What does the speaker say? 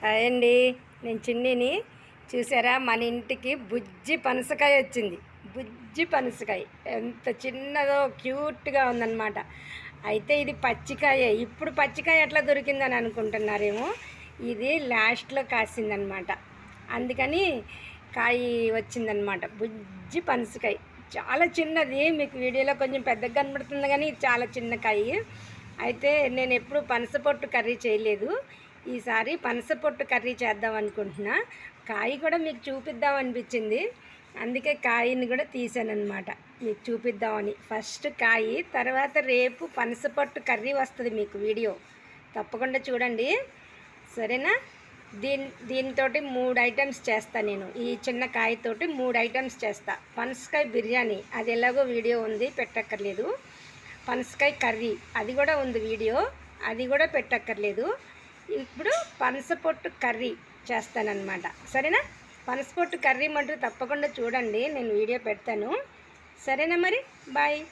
Hi అండి. నేను చిన్నిని. చూసారా? మన ఇంటికి బుజ్జి పనసకాయ వచ్చింది. బుజ్జి పనసకాయ. ఎంత చిన్నదో క్యూట్గా ఉందన్నమాట. అయితే ఇది పచ్చికాయ. ఇప్పుడు పచ్చికాయ ఎట్లా దొరికిందని అనుకుంటున్నారేమో? ఇది లాస్ట్లో కాసిందనమాట అందుకని కాయ వచ్చిందనమాట బుజ్జి పనసకాయ. చాలా చిన్నది. మీకు వీడియోలో కొంచెం పెద్దగా కనబడుతుంది కానీ చాలా చిన్న కాయ. అయితే నేను ఎప్పుడు పనస పొట్టు కర్రీ చేయలేదు. ఈసారి పనస పొట్టు కర్రీ చేద్దాం అనుకుంటున్నా. కాయ కూడా మీకు చూపిద్దాం అనిపించింది. అందుకే కాయని కూడా తీసానమాట మీకు చూపిద్దామని. ఫస్ట్ కాయ తర్వాత రేపు పనస పొట్టు కర్రీ వస్తుంది మీకు వీడియో. తప్పకుండా చూడండి. సరేనా? దీని దీనితోటి మూడు ఐటమ్స్ చేస్తా నేను. ఈ చిన్న కాయతోటి మూడు ఐటమ్స్ చేస్తా. పనసకాయ బిర్యానీ అది ఎలాగో వీడియో ఉంది పెట్టక్కర్లేదు. పనసకాయ కర్రీ అది కూడా ఉంది వీడియో. అది కూడా పెట్టక్కర్లేదు. ఇప్పుడు పనసపొట్టు కర్రీ చేస్తానన్నమాట. సరేనా? పనసపొట్టు కర్రీ మటు తప్పకుండా చూడండి. నేను వీడియో పెడతాను. సరేనా మరి? బాయ్.